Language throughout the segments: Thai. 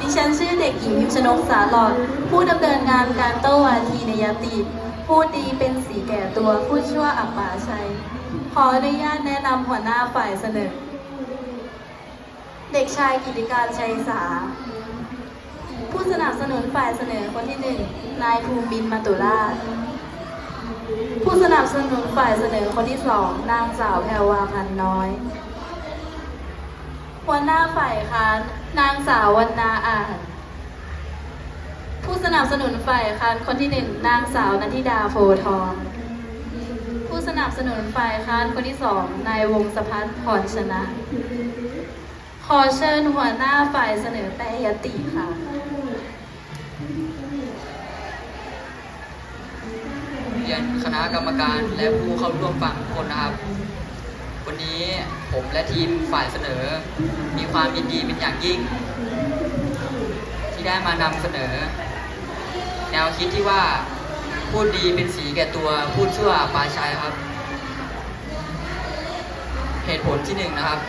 ดิฉันชื่อเด็กหญิงพิมชนกสาหลอด ผู้ดำเนินงานการโต้วาทีในยติผู้ดีเป็นสีแก่ตัวผู้ชั่วอับปาชัย ขออนุญาตแนะนำหัวหน้าฝ่ายเสนอ เด็กชายกิติการชัยสา ผู้สนับสนุนฝ่ายเสนอคนที่หนึ่งนายภูมิบินมาตุราชผู้สนับสนุนฝ่ายเสนอคนที่สองนางสาวแพรวาพันน้อย หัวหน้าฝ่ายค้านนางสาววรรณาอ่านผู้สนับสนุนฝ่ายค้านคนที่หนึ่งนางสาวนันทิดาโพทอง ผู้สนับสนุนฝ่ายค้านคนที่สองนายวงศพัฒน์พรชนะ ขอเชิญหัวหน้าฝ่ายเสนอแปรยติค่ะเรียนคณะกรรมการและผู้เข้าร่วมฟังทุกคนนะครับ วันนี้ผมและทีมฝ่ายเสนอ มีความยินดีเป็นอย่างยิ่ง ที่ได้มานำเสนอ แนวคิดที่ว่าพูดดีเป็นสีแก่ตัวพูดชั่วปลาชัยครับ เหตุผลที่หนึ่งนะครับ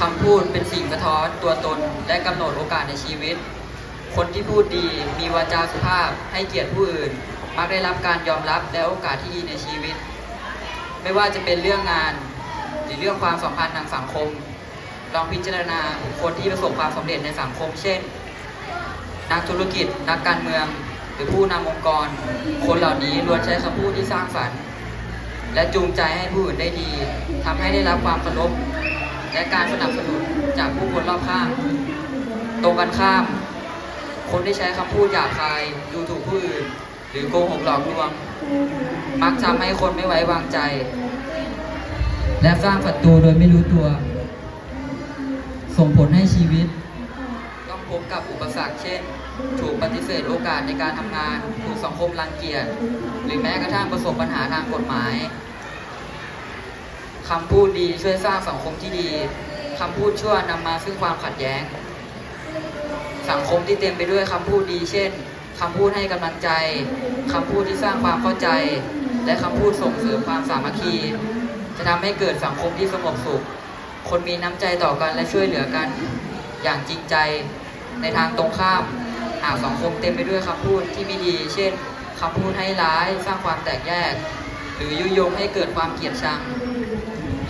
คำพูดเป็นสิ่งสะท้อนตัวตนและกำหนดโอกาสในชีวิต คนที่พูดดีมีวาจาสุภาพให้เกียรติผู้อื่น มักได้รับการยอมรับและโอกาสที่ดีในชีวิต ไม่ว่าจะเป็นเรื่องงาน หรือเรื่องความสัมพันธ์ทางสังคม ลองพิจารณาบุคคลที่ประสบความสำเร็จในสังคม เช่น นักธุรกิจ นักการเมือง หรือผู้นำองค์กร คนเหล่านี้ล้วนใช้คำพูดที่สร้างสรรค์และจูงใจให้ผู้อื่นได้ดีทำให้ได้รับความเคารพและการสนับสนุนจากผู้คนรอบข้าง ตรงกันข้าม คนที่ใช้คำพูดหยาบคาย ดูถูกผู้อื่น หรือโกหกหลอกลวง มักทำให้คนไม่ไว้วางใจ และสร้างศัตรูโดยไม่รู้ตัว ส่งผลให้ชีวิต ต้องพบกับอุปสรรคเช่น ถูกปฏิเสธโอกาสในการทำงาน ถูกสังคมรังเกียจ หรือแม้กระทั่งประสบปัญหาทางกฎหมายคำพูดดีช่วยสร้างสังคมที่ดีคำพูดชั่วนำมาซึ่งความขัดแย้ง สังคมที่เต็มไปด้วยคำพูดดี เช่นคำพูดให้กำลังใจคำพูดที่สร้างความเข้าใจ และคำพูดส่งเสริมความสามัคคี จะทำให้เกิดสังคมที่สงบสุข คนมีน้ำใจต่อกันและช่วยเหลือกัน อย่างจริงใจในทางตรงข้าม หากสังคมเต็มไปด้วยคำพูดที่ไม่ดี เช่นคำพูดให้ร้ายสร้างความแตกแยก หรือยุยงให้เกิดความเกลียดชัง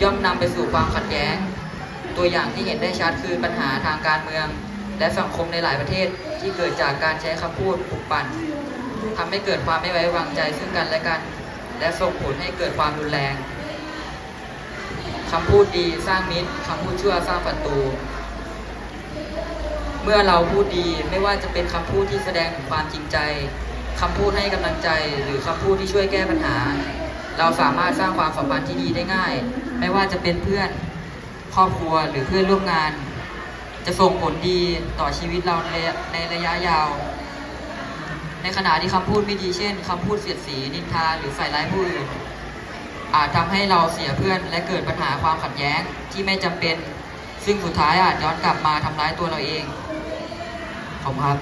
ย่อมนำไปสู่ความขัดแย้ง ตัวอย่างที่เห็นได้ชัดคือปัญหาทางการเมือง และสังคมในหลายประเทศที่เกิดจากการใช้คำพูดปลุกปั่นทำให้เกิดความไม่ไว้วางใจซึ่งกันและกัน และส่งผลให้เกิดความรุนแรง คำพูดดีสร้างมิตรคำพูดชั่วสร้างศัตรูเมื่อเราพูดดีไม่ว่าจะเป็นคำพูดที่แสดงถึงความจริงใจคำพูดให้กำลังใจหรือคำพูดที่ช่วยแก้ปัญหา เราสามารถสร้างความสัมพันธ์ที่ดีได้ง่าย ไม่ว่าจะเป็นเพื่อนครอบครัวหรือเพื่อนร่วมงาน จะส่งผลดีต่อชีวิตเราในในระยะยาว ในขณะที่คำพูดไม่ดีเช่นคำพูดเสียดสีนินทาหรือใส่ร้ายผู้อื่น อาจทำให้เราเสียเพื่อนและเกิดปัญหาความขัดแย้งที่ไม่จำเป็น ซึ่งสุดท้ายอาจย้อนกลับมาทำร้ายตัวเราเองขอบคุณครับ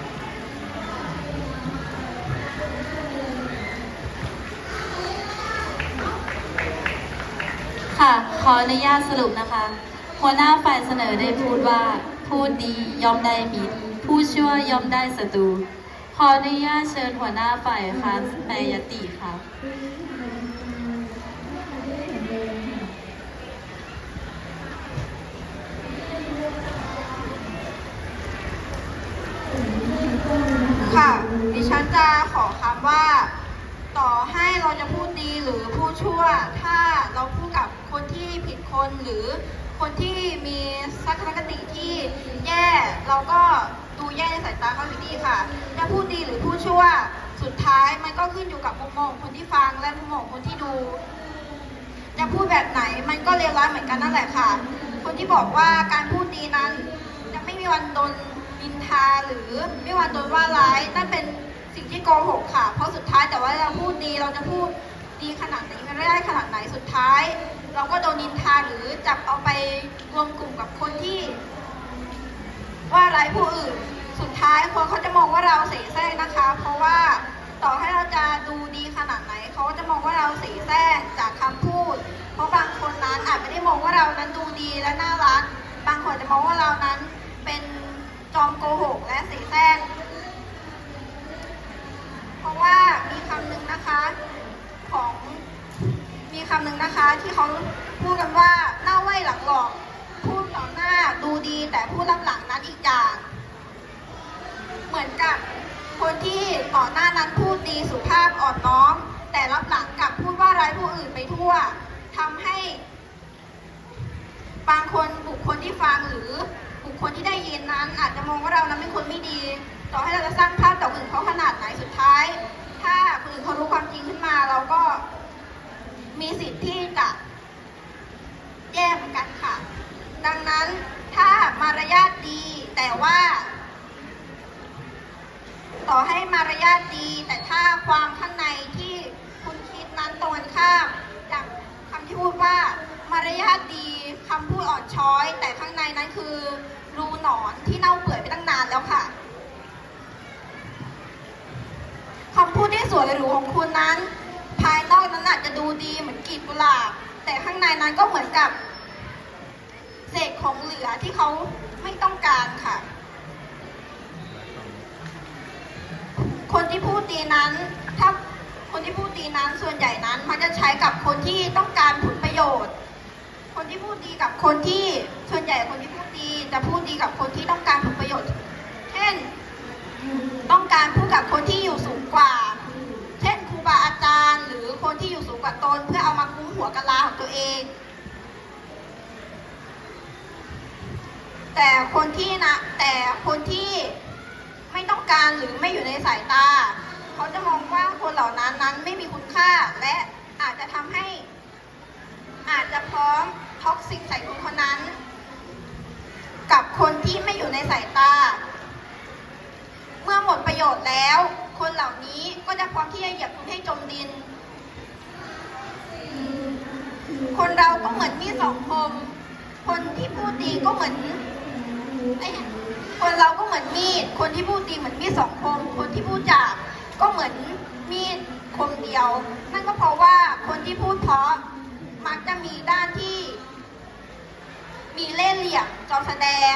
ค่ะ ขออนุญาตสรุปนะคะ หัวหน้าฝ่ายเสนอได้พูดว่า พูดดีย่อมได้มิตรผู้ชั่วย่อมได้ศัตรูขออนุญาตเชิญหัวหน้าฝ่ายค้านแปรยติค่ะ ค่ะ ดิฉันจะขอคำว่า ต่อให้เราจะพูดดีหรือพูดชั่ว ถ้าเราพูดกับคนที่ผิดคนหรือคนที่มีทัศนคติที่แย่เราก็ดูแย่ในสายตาเขาอยู่ดีค่ะจะพูดดีหรือพูดชั่ว สุดท้ายมันก็ขึ้นอยู่กับมุมมองคนที่ฟังและมุมมองของคนที่ดู จะพูดแบบไหนมันก็เลวร้ายเหมือนกันนั่นแหละค่ะ คนที่บอกว่าการพูดดีนั้น จะไม่มีวันโดน นินทาหรือไม่วันโดนว่าร้ายนั่นเป็นสิ่งที่โกหกค่ะ เพราะสุดท้ายแต่ว่าเราพูดดีเราจะพูดดีขนาดไหนมันได้ขนาดไหนสุดท้าย เราก็โดนนินทาหรือจับเอาไปรวมกลุ่มกับคนที่ ว่าร้ายผู้อื่น สุดท้ายคนเขาจะมองว่าเราเสแสร้งนะคะ เพราะว่าต่อให้เราจะดูดีขนาดไหนเขาก็จะมองว่าเราเสแสร้งจากคำพูด เพราะบางคนนั้นอาจไม่ได้มองว่าเรานั้นดูดีและน่ารักบางคนจะมองว่าเรานั้นเป็น จอมโกหกและเสาดีคำพูดอ่อนช้อย แต่ข้างในนั้นคือรูหนอนที่เน่าเปื่อยไปตั้งนานแล้วค่ะคำพูดที่สวยหรูของคุณนั้น ภายนอกนั้นอาจจะดูดีเหมือนกีบกุหลาบแต่ข้างในนั้นก็เหมือนกับเศษของเหลือที่เขาไม่ต้องการค่ะ คนที่พูดดีนั้น ถ้าคนที่พูดดีนั้นส่วนใหญ่นั้นมันจะใช้กับคนที่ต้องการผลประโยชน์ คนที่พูดดีกับคนที่ส่วนใหญ่คนที่พูดดีจะพูดดีกับคนที่ต้องการผลประโยชน์ เช่น ต้องการพูดกับคนที่อยู่สูงกว่า เช่นครูบาอาจารย์ หรือคนที่อยู่สูงกว่าตน เพื่อเอามาคุ้มหัวกะลาของตัวเอง แต่คนที่นะแต่คนที่ไม่ต้องการหรือไม่อยู่ในสายตา เขาจะมองว่าคนเหล่านั้นนั้นไม่มีคุณค่าและอาจจะทำให้อาจจะพร้อม ท็อกซิกใส่คนคนนั้น กับคนที่ไม่อยู่ในสายตา เมื่อหมดประโยชน์แล้ว คนเหล่านี้ก็จะพร้อมที่จะเหยียบคุณให้จมดิน คนเราก็เหมือนมีสองคม คนที่พูดดีก็เหมือนคนเราก็เหมือนมีด คนที่พูดดีเหมือนมีดสองคม คนที่พูดหยาก็เหมือนมีดคมเดียว นั่นก็เพราะว่าคนที่พูดเพราะมักจะมีด้านที่ มีเล่ห์เหลี่ยมจอแสดง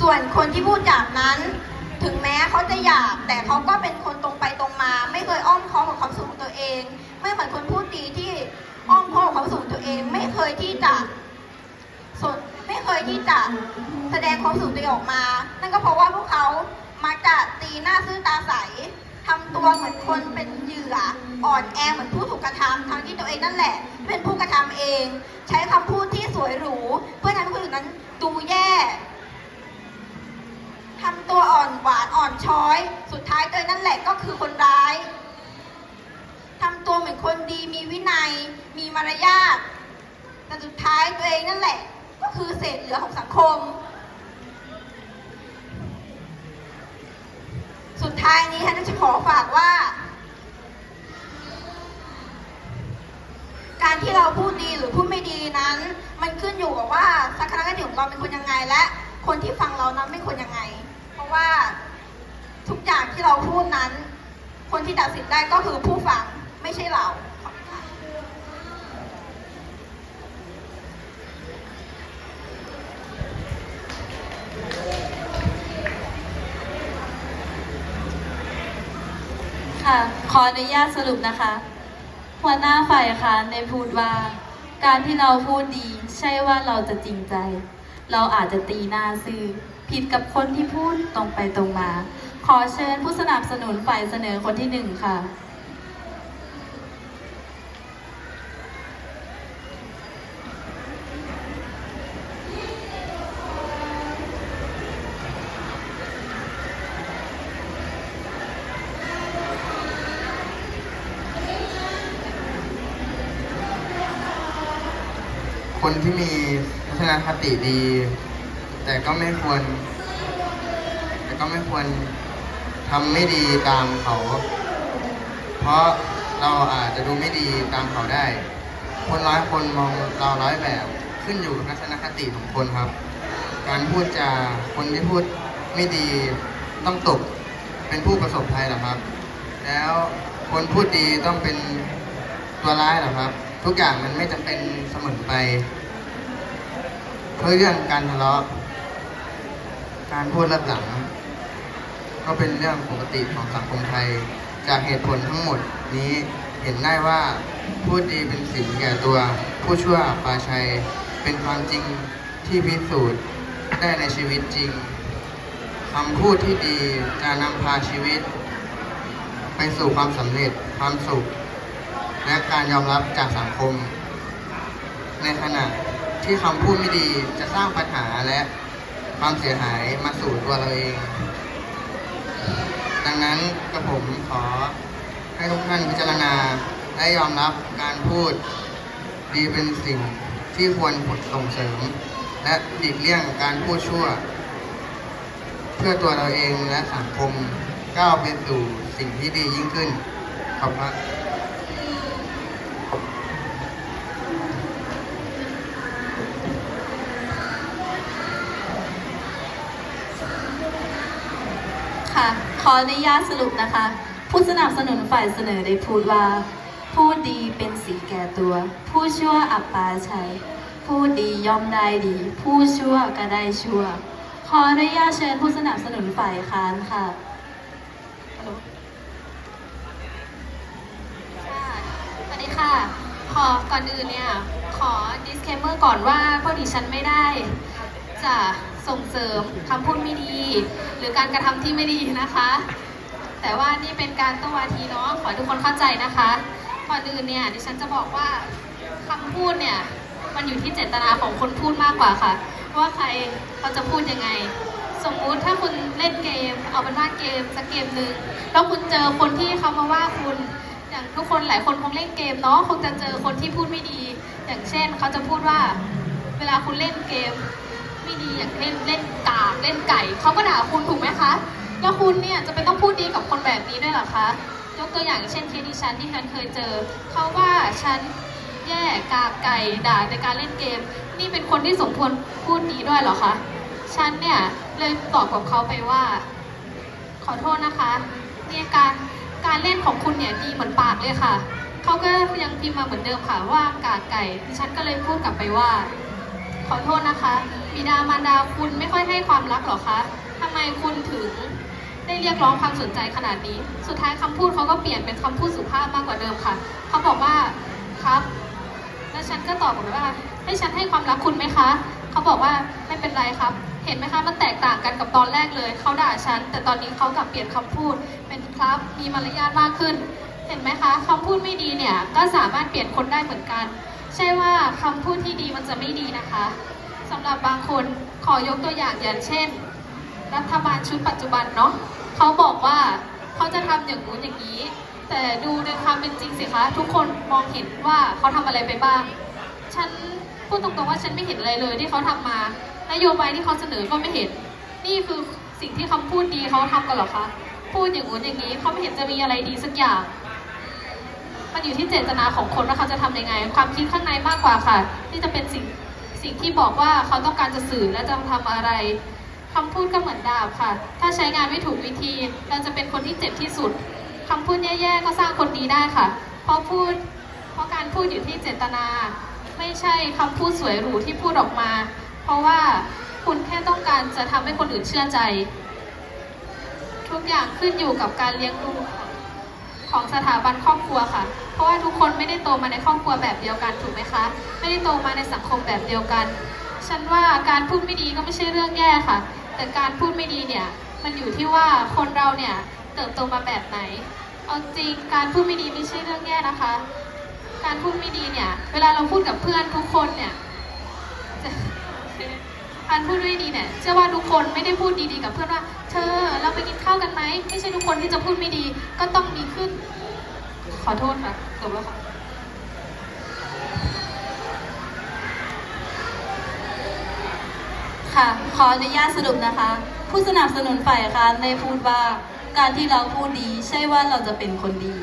ส่วนคนที่พูดหยาบนั้น ถึงแม้เขาจะหยาบแต่เขาก็เป็นคนตรงไปตรงมา ไม่เคยอ้อมค้อมกับความสุขของตัวเอง ไม่เหมือนคนพูดดีที่อ้อมค้อมกับความสุขของตัวเอง ไม่เคยที่จะสนไม่เคยที่จะแสดงความสุขตัวเองออกมา นั่นก็เพราะว่าพวกเขามักจะตีหน้าซื่อตาใส ทำตัวเหมือนคนเป็นเหยื่ออ่อนแอเหมือนผู้ถูกกระทำทั้งที่ตัวเองนั่นแหละ เป็นผู้กระทำเอง ใช้คำพูดที่สวยหรู เพื่อทำให้คนอื่นนั้นดูแย่ทำตัวอ่อนหวานอ่อนช้อย สุดท้ายตัวเองนั่นแหละก็คือคนร้ายทำตัวเหมือนคนดีมีวินัย มีมารยาทแต่สุดท้ายตัวเองนั่นแหละ ก็คือเศษเหลือของสังคม สุดท้ายนี้ฉันจะขอฝากว่า การที่เราพูดดีหรือพูดไม่ดีนั้น มันขึ้นอยู่กับว่าสักครั้งหนึ่งเราเป็นคนยังไง และ คนที่ฟังเรานั้นเป็นคนยังไง เพราะว่าทุกอย่างที่เราพูดนั้น คนที่ตัดสินได้ก็คือผู้ฟังไม่ใช่เรา ค่ะ ขออนุญาตสรุปนะคะ หัวหน้าฝ่ายคะในพูดว่า การที่เราพูดดีใช่ว่าเราจะจริงใจ เราอาจจะตีหน้าซื่อผิดกับคนที่พูดตรงไปตรงมา ขอเชิญผู้สนับสนุนฝ่ายเสนอคนที่หนึ่งค่ะ คนที่มีทัศนคติดี แต่ก็ไม่ควร แต่ก็ไม่ควรทำไม่ดีตามเขา เพราะเราอาจจะดูไม่ดีตามเขาได้ คนร้อยคนมองเราร้อยแบบขึ้นอยู่กับทัศนคติของคนครับ การพูดจาคนที่พูดไม่ดีต้องตกเป็นผู้ประสบภัยหรอครับ แล้วคนพูดดีต้องเป็นตัวร้ายหรอครับ ทุกอย่างมันไม่จำเป็นเสมอไป เพราะเรื่องการทะเลาะ การพูดรับหลัง ก็เป็นเรื่องปกติของสังคมไทย จากเหตุผลทั้งหมดนี้เห็นได้ว่าพูดดีเป็นสิ่งแก่ตัว ผู้ชั่วอับปาชัยเป็นความจริงที่พิสูจน์ได้ในชีวิตจริงคำพูดที่ดีจะนำพาชีวิต ไปสู่ความสำเร็จความสุข และการยอมรับจากสังคม ในขณะที่คำพูดไม่ดีจะสร้างปัญหาและความเสียหายมาสู่ตัวเราเอง ดังนั้นกระผมขอให้ทุกท่านพิจารณาและยอมรับการพูดดีเป็นสิ่งที่ควรผลส่งเสริม และหลีกเลี่ยงการพูดชั่ว เพื่อตัวเราเองและสังคมก้าวไปสู่สิ่งที่ดียิ่งขึ้นขอบคุณครับ ค่ะ ขออนุญาตสรุปนะคะ ผู้สนับสนุนฝ่ายเสนอได้พูดว่า ผู้ดีเป็นสีแก่ตัว ผู้ชั่วอับปาชัย ผู้ดีย่อมได้ดี ผู้ชั่วก็ได้ชั่ว ขออนุญาตเชิญผู้สนับสนุนฝ่ายค้านค่ะค่ะสวัสดีค่ะ ขอก่อนอื่นเนี่ย ขอ disclaimer ก่อนว่าพวกดิฉันไม่ได้จะ ส่งเสริมคำพูดไม่ดี หรือการกระทำที่ไม่ดีนะคะ แต่ว่านี่เป็นการโต้วาทีเนาะขอทุกคนเข้าใจนะคะก่อนอื่นเนี่ยดิฉันจะบอกว่าคำพูดเนี่ยมันอยู่ที่เจตนาของคนพูดมากกว่าค่ะ ว่าใครเขาจะพูดยังไง สมมุติถ้าคุณเล่นเกม เอาเป็นว่าเกมสักเกมหนึ่งแล้วคุณเจอคนที่เขามาว่าคุณอย่างทุกคนหลายคนคงเล่นเกมเนาะคงจะเจอคนที่พูดไม่ดี อย่างเช่นเขาจะพูดว่า เวลาคุณเล่นเกม ไม่ดีอย่างเล่นเล่นกากเล่นไก่เขาก็ด่าคุณถูกไหมคะ แล้วคุณเนี่ยจะเป็นต้องพูดดีกับคนแบบนี้ด้วยหรอคะยกตัวอย่างเช่นเคสดิฉันที่ฉันเคยเจอเขาว่าฉันแย่กากไก่ด่าในการเล่นเกม นี่เป็นคนที่สมควรพูดดีด้วยหรอคะฉันเนี่ยเลยตอบกับเขาไปว่า ขอโทษนะคะเนี่ยการการเล่นของคุณเนี่ยดีเหมือนปากเลยค่ะเขาก็ยังพิมพ์มาเหมือนเดิมค่ะว่ากากไก่ดิฉันก็เลยพูดกลับไปว่า ขอโทษนะคะ บิดามารดาคุณไม่ค่อยให้ความรักหรอคะทำไมคุณถึงได้เรียกร้องความสนใจขนาดนี้ สุดท้ายคำพูดเขาก็เปลี่ยนเป็นคำพูดสุภาพมากกว่าเดิมค่ะ เขาบอกว่าครับ แล้วฉันก็ตอบกลับไปว่า ให้ฉันให้ความรักคุณไหมคะ เขาบอกว่าไม่เป็นไรครับ เห็นไหมคะมันแตกต่างกันกับตอนแรกเลย เขาด่าฉัน แต่ตอนนี้เขากลับเปลี่ยนคำพูด เป็นครับ มีมารยาทมากขึ้น เห็นไหมคะคำพูดไม่ดีเนี่ย ก็สามารถเปลี่ยนคนได้เหมือนกัน ใช่ว่าคำพูดที่ดีมันจะไม่ดีนะคะสำหรับบางคนขอยกตัวอย่างอย่างเช่น รัฐบาลชุดปัจจุบันเนาะเขาบอกว่าเขาจะทำอย่างนู้นอย่างนี้ แต่ดูในความเป็นจริงสิคะทุกคนมองเห็นว่าเขาทำอะไรไปบ้าง ฉันพูดตรงๆว่าฉันไม่เห็นอะไรเลยที่เขาทำมานโยบายที่เขาเสนอก็ไม่เห็น นี่คือสิ่งที่คำพูดดีเขาทำกันหรอคะพูดอย่างนู้นอย่างนี้เขาไม่เห็นจะมีอะไรดีสักอย่าง มันอยู่ที่เจตนาของคนว่าเขาจะทำยังไง ความคิดข้างในมากกว่าค่ะ ที่จะเป็นสิ่งสิ่งที่บอกว่าเขาต้องการจะสื่อและจะทำอะไรคำพูดก็เหมือนดาบค่ะ ถ้าใช้งานไม่ถูกวิธี เราจะเป็นคนที่เจ็บที่สุดคำพูดแย่ๆก็สร้างคนดีได้ค่ะ เพราะพูด เพราะการพูดอยู่ที่เจตนา ไม่ใช่คำพูดสวยหรูที่พูดออกมา เพราะว่าคุณแค่ต้องการจะทำให้คนอื่นเชื่อใจ ทุกอย่างขึ้นอยู่กับการเลี้ยงดู ของสถาบันครอบครัวค่ะ เพราะว่าทุกคนไม่ได้โตมาในครอบครัวแบบเดียวกันถูกไหมคะ ไม่ได้โตมาในสังคมแบบเดียวกัน ฉันว่าการพูดไม่ดีก็ไม่ใช่เรื่องแย่ค่ะ แต่การพูดไม่ดีเนี่ยมันอยู่ที่ว่าคนเราเนี่ยเติบโตมาแบบไหน เอาจริงการพูดไม่ดีไม่ใช่เรื่องแย่นะคะ การพูดไม่ดีเนี่ยเวลาเราพูดกับเพื่อนทุกคนเนี่ยการพูดไม่ดีเนี่ยเชื่อว่าทุกคนไม่ได้พูดดีๆกับเพื่อนว่า ไปกินข้าวกันไหมไม่ใช่ทุกคนที่จะพูดไม่ดี ก็ต้องดีขึ้น ขอโทษค่ะจบแล้วค่ะค่ะ ขออนุญาตสรุปนะคะ ผู้สนับสนุนฝ่ายค้านได้พูดว่า การที่เราพูดดี ใช่ว่าเราจะเป็นคนดี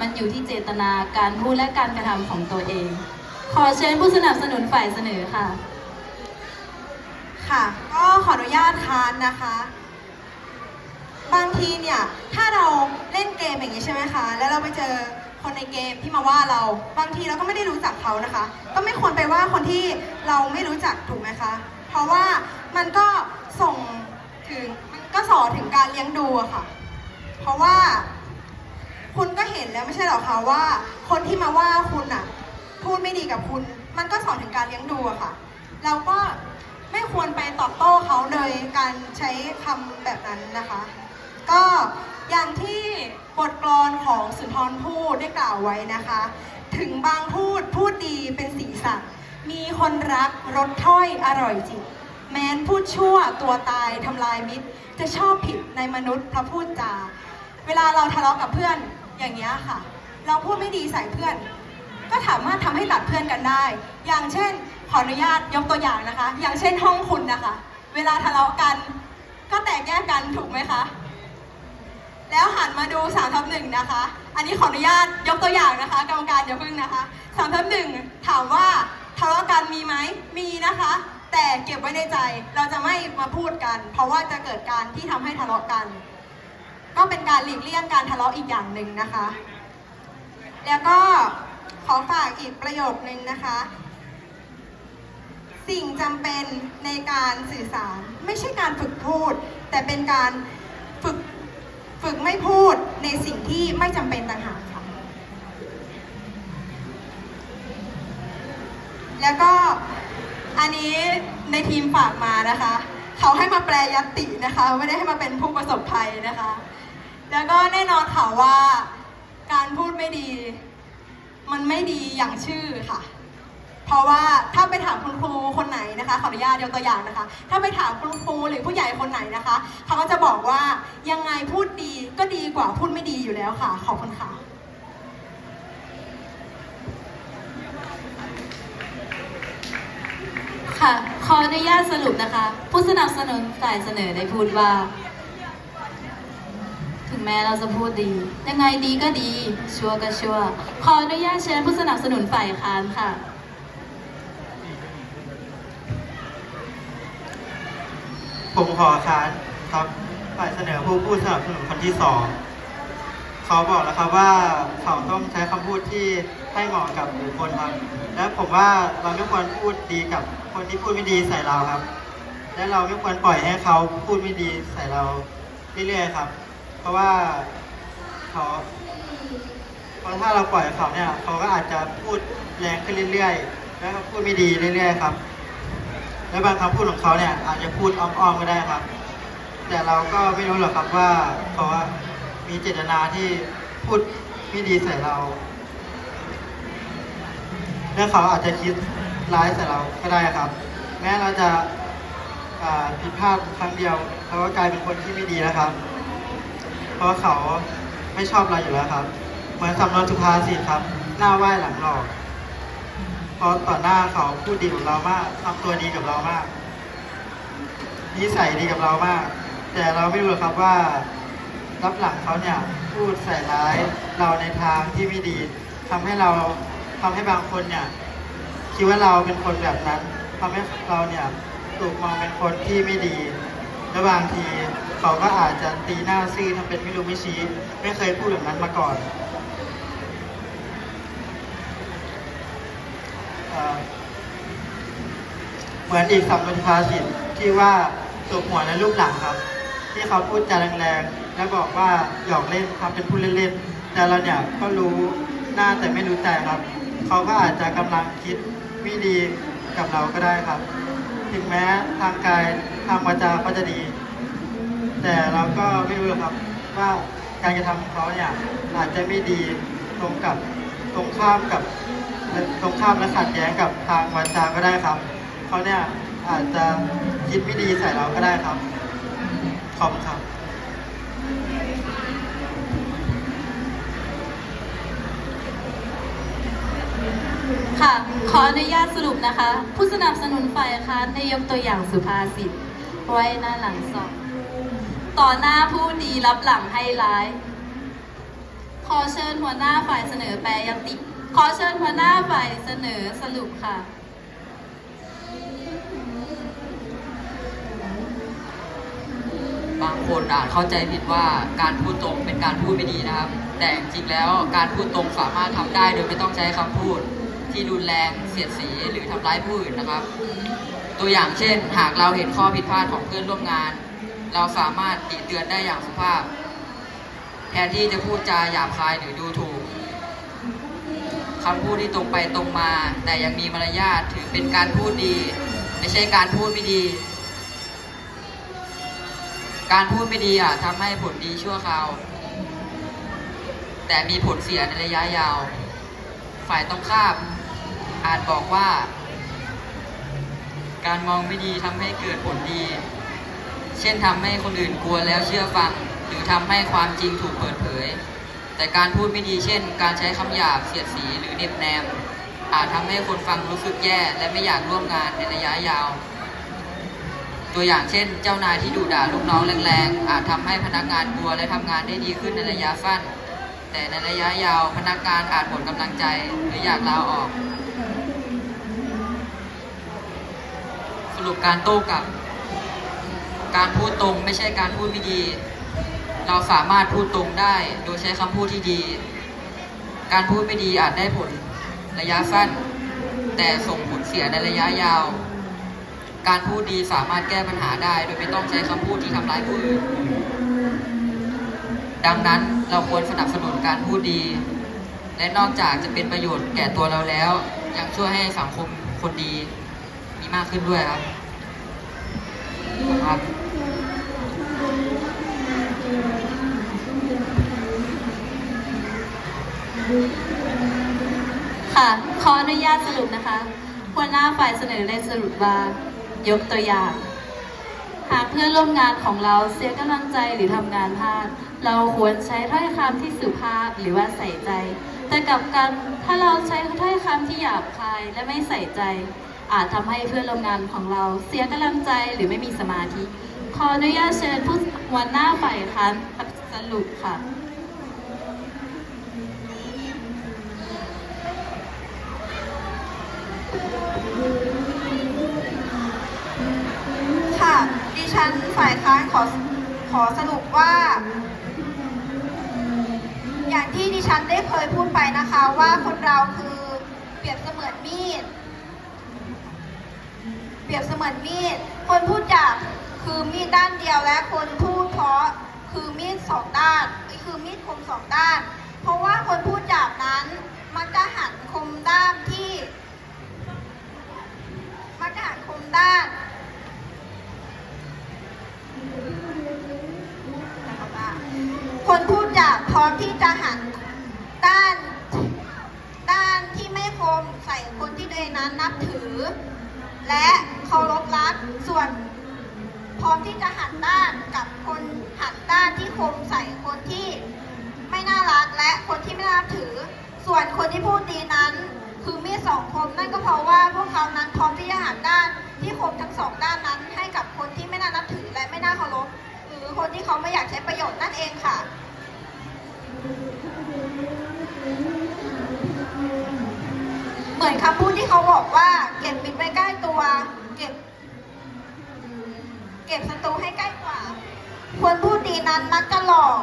มันอยู่ที่เจตนาการพูดและการกระทำของตัวเอง ขอเชิญผู้สนับสนุนฝ่ายเสนอค่ะ ค่ะ ก็ขออนุญาตค้านนะคะ บางทีเนี่ยถ้าเราเล่นเกมอย่างนี้ใช่ไหมคะ แล้วเราไปเจอคนในเกมที่มาว่าเราบางทีเราก็ไม่ได้รู้จักเขานะคะ ก็ไม่ควรไปว่าคนที่เราไม่รู้จักถูกไหมคะ เพราะว่ามันก็ส่งถึงมันก็สอนถึงการเลี้ยงดูอะค่ะ เพราะว่า คุณก็เห็นแล้วไม่ใช่หรอคะว่า คนที่มาว่าคุณอะพูดไม่ดีกับคุณ มันก็สอนถึงการเลี้ยงดูอะค่ะ เราก็ไม่ควรไปตอบโต้เขาโดยการใช้คำแบบนั้นนะคะ ก็อย่างที่บทกลอนของสุนทรภู่ได้กล่าวไว้นะคะ ถึงบางพูดพูดดีเป็นสีสันมีคนรักรสถ้อยอร่อยจิตแม้นพูดชั่วตัวตายทำลายมิตร จะชอบผิดในมนุษย์พระพูดจา เวลาเราทะเลาะกับเพื่อนอย่างเงี้ยค่ะ เราพูดไม่ดีใส่เพื่อน ก็สามารถทำให้ตัดเพื่อนกันได้ อย่างเช่น ขออนุญาตยกตัวอย่างนะคะ อย่างเช่นห้องคุณนะคะ เวลาทะเลาะกัน ก็แตกแยกกันถูกไหมคะ แล้วหันมาดู3ามทับหนึ่งนะคะ อันนี้ขออนุญาตยกตัวอย่างนะคะกรรมการอย่าพึ่งนะคะ3ามทับหนึ่งถามว่าทะเลาะกันมีไหมมีนะคะ แต่เก็บไว้ในใจเราจะไม่มาพูดกัน เพราะว่าจะเกิดการที่ทำให้ทะเลาะกัน ก็เป็นการหลีกเลี่ยงการทะเลาะอีกอย่างหนึ่งนะคะ แล้วก็ขอฝากอีกประโยคนึงนะคะ สิ่งจำเป็นในการสื่อสาร ไม่ใช่การฝึกพูด แต่เป็นการฝึก ฝึกไม่พูดในสิ่งที่ไม่จำเป็นต่างหากค่ะ แล้วก็อันนี้ในทีมฝากมานะคะ เขาให้มาแปลยัตตินะคะ ไม่ได้ให้มาเป็นผู้ประสบภัยนะคะ แล้วก็แน่นอนค่ะว่าการพูดไม่ดี มันไม่ดีอย่างชื่อค่ะ เพราะว่าถ้าไปถามคุณครูคนไหนนะคะขออนุญาตยกตัวอย่างนะคะ ถ้าไปถามคุณครูหรือผู้ใหญ่คนไหนนะคะ เขาก็จะบอกว่ายังไงพูดดีก็ดีกว่าพูดไม่ดีอยู่แล้วค่ะ ขอบคุณค่ะค่ะขออนุญาตสรุปนะคะ ผู้สนับสนุนฝ่ายเสนอได้พูดว่า ถึงแม้เราจะพูดดี ยังไงดีก็ดี ชัวก็ชัวขออนุญาตเชิญผู้สนับสนุนฝ่ายค้านค่ะ ผมขอค้านครับฝ่ายเสนอผู้พูดสนับสนุนคนที่สองเขาบอกแล้วครับว่าเขาต้องใช้คำพูดที่ให้เหมาะกับบุคคลครับ และผมว่าเราไม่ควรพูดดีกับคนที่พูดไม่ดีใส่เราครับ และเราไม่ควรปล่อยให้เขาพูดไม่ดีใส่เราเรื่อยๆครับ เพราะว่าเขาเพราะถ้าเราปล่อยเขาเนี่ยเขาก็อาจจะพูดแรงขึ้นเรื่อยๆ แล้วก็พูดไม่ดีเรื่อยๆครับ และบางคำพูดของเขาเนี่ยอาจจะพูดอ้อมๆก็ได้ครับ แต่เราก็ไม่รู้หรอกครับว่าเขาว่ามีเจตนาที่พูดไม่ดีใส่เราและเขาอาจจะคิดร้ายใส่เราก็ได้ครับ แม้เราจะผิดพลาดครั้งเดียวเขาก็กลายเป็นคนที่ไม่ดีแล้วครับ เพราะเขาไม่ชอบเราอยู่แล้วครับ เหมือนสำนวนสุภาษิตครับ หน้าไหว้หลังหลอก เพราะต่อหน้าเขาพูดดีกับเรามากทำตัวดีกับเรามาก นิสัยดีกับเรามาก แต่เราไม่รู้ครับว่ารับหลังเขาเนี่ยพูดใส่ร้ายเราในทางที่ไม่ดีทำให้เราทำให้บางคนเนี่ยคิดว่าเราเป็นคนแบบนั้นทำให้เราเนี่ยถูกมองเป็นคนที่ไม่ดีและบางทีเขาก็อาจจะตีหน้าซื่อทำเป็นไม่รู้ไม่ชี้ ไม่เคยพูดแบบนั้นมาก่อน เหมือนอีกสำนวนภาษิตที่ว่าตบหัวและลูกหลังครับ ที่เขาพูดจาแรงๆ และบอกว่าหยอกเล่นทำเป็นพูดเล่นๆ แต่เราเนี่ยก็รู้หน้าแต่ไม่รู้ใจครับ เขาก็อาจจะกำลังคิดไม่ดีกับเราก็ได้ครับ ถึงแม้ทางกายทางวาจาเขาจะดี แต่เราก็ไม่รู้ครับว่าการกระทำของเขาเนี่ยอาจจะไม่ดีตรงกับตรงข้ามกับ ตรงข้ามและขัดแย้งกับทางวาจาก็ได้ครับเขาเนี่ยอาจจะคิดไม่ดีใส่เราก็ได้ครับ ขอบคุณครับค่ะ ขออนุญาตสรุปนะคะ ผู้สนับสนุนฝ่ายค้านได้ยกตัวอย่างสุภาษิตไว้หน้าหลังสองต่อหน้าผู้ดีรับหลังให้ร้าย ขอเชิญหัวหน้าฝ่ายเสนอแปรยติ ขอเชิญหัวหน้าฝ่ายเสนอสรุปค่ะ บางคนอาจเข้าใจผิดว่าการพูดตรงเป็นการพูดไม่ดีนะครับ แต่จริงแล้วการพูดตรงสามารถทำได้โดยไม่ต้องใช้คำพูด ที่รุนแรงเสียดสีหรือทำร้ายผู้อื่นนะครับ ตัวอย่างเช่น หากเราเห็นข้อผิดพลาดของเพื่อนร่วมงาน เราสามารถติเตือนได้อย่างสุภาพ แทนที่จะพูดจาหยาบคายหรือดูถูก คำพูดที่ตรงไปตรงมา แต่ยังมีมารยาทถือเป็นการพูดดี ไม่ใช่การพูดไม่ดี การพูดไม่ดีอะทำให้ผลดีชั่วคราว แต่มีผลเสียในระยะยาว ฝ่ายตรงข้ามอาจบอกว่า การมองไม่ดีทำให้เกิดผลดี เช่นทำให้คนอื่นกลัวแล้วเชื่อฟัง หรือทำให้ความจริงถูกเปิดเผย แต่การพูดไม่ดีเช่น การใช้คำหยาบเสียดสีหรือเน็บแนม อาจทำให้คนฟังรู้สึกแย่ และไม่อยากร่วมงานในระยะยาว ตัวอย่างเช่น เจ้านายที่ดุด่าลูกน้องแรงๆ อาจทำให้พนักงานกลัวและทำงานได้ดีขึ้นในระยะสั้น แต่ในระยะยาวพนักงานอาจหมดกำลังใจหรืออยากลาออก สรุปการโต้กลับ การพูดตรงไม่ใช่การพูดไม่ดี เราสามารถพูดตรงได้ โดยใช้คำพูดที่ดี การพูดไม่ดีอาจได้ผลระยะสั้น แต่ส่งผลเสียในระยะยาว การพูดดีสามารถแก้ปัญหาได้ โดยไม่ต้องใช้คำพูดที่ทำร้ายผู้อื่นดังนั้นเราควรสนับสนุนการพูดดี และนอกจากจะเป็นประโยชน์แก่ตัวเราแล้ว ยังช่วยให้สังคมคนดี มีมากขึ้นด้วยครับครับ ค่ะ ขออนุญาตสรุปนะคะหัวหน้าฝ่ายเสนอได้สรุปว่ายกตัวอย่าง หากเพื่อนร่วมงานของเราเสียกำลังใจหรือทำงานพลาด เราควรใช้ถ้อยคำที่สุภาพหรือว่าใส่ใจ แต่กลับกันถ้าเราใช้ถ้อยคำที่หยาบคายและไม่ใส่ใจ อาจทำให้เพื่อนร่วมงานของเราเสียกำลังใจหรือไม่มีสมาธิ ขออนุญาตเชิญผู้หัวหน้าฝ่ายค้านสรุปค่ะ ค่ะ ดิฉันฝ่ายค้านขอขอสรุปว่า อย่างที่ดิฉันได้เคยพูดไปนะคะว่าคนเราคือเปรียบเสมือนมีด เปรียบเสมือนมีด คนพูดหยาบคือมีดด้านเดียวและคนพูดเพราะคือมีดสองด้านคือมีดคมสองด้าน เพราะว่าคนพูดหยาบนั้น มักจะหันคมด้านที่ มักจะหันคมด้านคนพูดหยาบพร้อมที่จะหันด้านด้านที่ไม่คมใส่คนที่ตัวเองนั้นนับถือ และเคารพรักส่วน พร้อมที่จะหันด้านกับคนหันด้านที่คมใส่คนที่ไม่น่ารักและคนที่ไม่น่านับถือ ส่วนคนที่พูดดีนั้น คือมีดสองคมนั่นก็เพราะว่าพวกเขานั้นพร้อมที่จะหันด้านที่คมทั้งสองด้านนั้นให้กับคนที่ไม่น่านับถือและไม่น่าเคารพหรือคนที่เขาไม่อยากใช้ประโยชน์นั่นเองค่ะเหมือนคำพูดที่เขาบอกว่าเก็บมิตรไว้ใกล้ตัว เก็บ เก็บศัตรูให้ใกล้กว่า คนพูดดีนั้นมักจะหลอก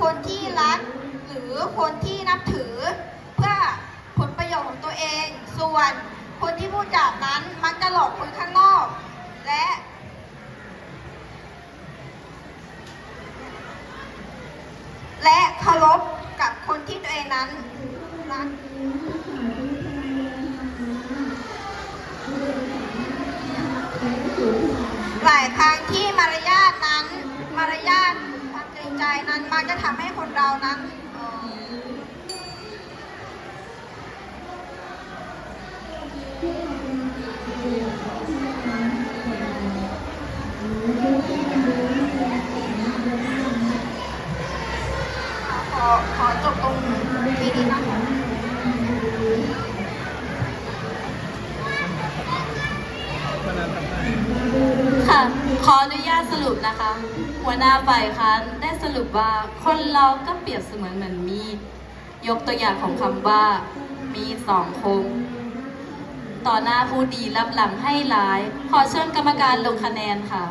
คนที่รัก หรือคนที่นับถือ เพื่อผลประโยชน์ของตัวเอง ส่วนคนที่พูด จาบนั้นมักจะหลอกคนข้างนอก และ และเคารพกับคนที่ตัวเองนั้นรักหลายครั้งที่มารยาทนั้น มารยาทความเกรงใจนั้นมักจะทำให้คนเรานั้น ขอจบตรงที่นี้นะคะค่ะ ขออนุญาตสรุปนะคะ หัวหน้าฝ่ายค้านได้สรุปว่าคนเราก็เปรียบเสมือนเหมือนมีด ยกตัวอย่างของคำว่า มีสองคม ต่อหน้าผู้ดีรับหลังให้ร้าย ขอเชิญกรรมการลงคะแนนค่ะ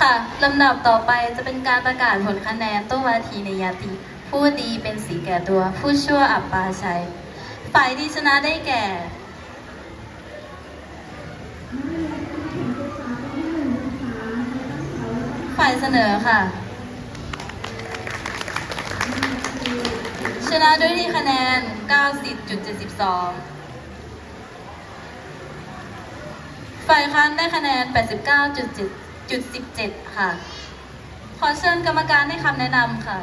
ค่ะลำดับต่อไปจะเป็นการประกาศผลคะแนนโตวาทีในยาติ ผู้ดีเป็นสีแก่ตัว ผู้ชั่วอับปาชัย ฝ่ายที่ชนะได้แก่ ฝ่ายเสนอค่ะ ชนะด้วยที่คะแนน 90.72ฝ่ายค้านได้คะแนน 89.7 89.17ค่ะ ขอเชิญกรรมการให้คำแนะนำค่ะ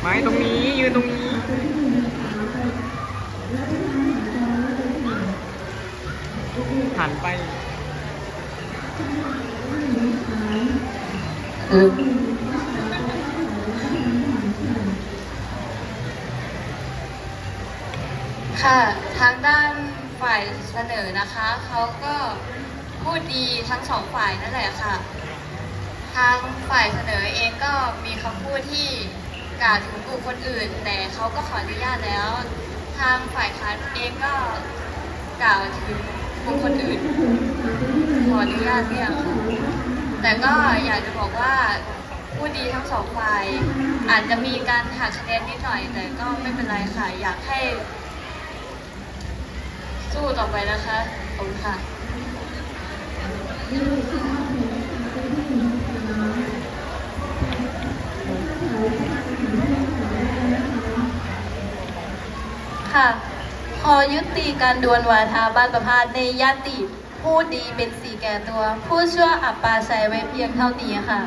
ไม้ตรงนี้ยืนตรงนี้ หันไป ค่ะทางด้านฝ่ายเสนอนะคะเขาก็พูดดีทั้งสองฝ่ายนั่นแหละค่ะ ทางฝ่ายเสนอเองก็มีคำพูดที่กล่าวถึงบุคคลอื่น แต่เขาก็ขออนุญาตแล้ว ทางฝ่ายค้านเองก็กล่าวถึงบุคคลอื่น ขออนุญาตเนี่ยค่ะ แต่ก็อยากจะบอกว่าพูดดีทั้งสองฝ่ายอาจจะมีการหักคะแนนนิดหน่อย แต่ก็ไม่เป็นไรค่ะ อยากให้ สู้ต่อไปนะคะขอบคุณค่ะ ค่ะขอยุติการดวลวาทาบ้านประพาสในยติ ผู้ดีเป็นสีแก่ตัว ผู้ชั่วอับปาชัยไว้เพียงเท่านี้ค่ะ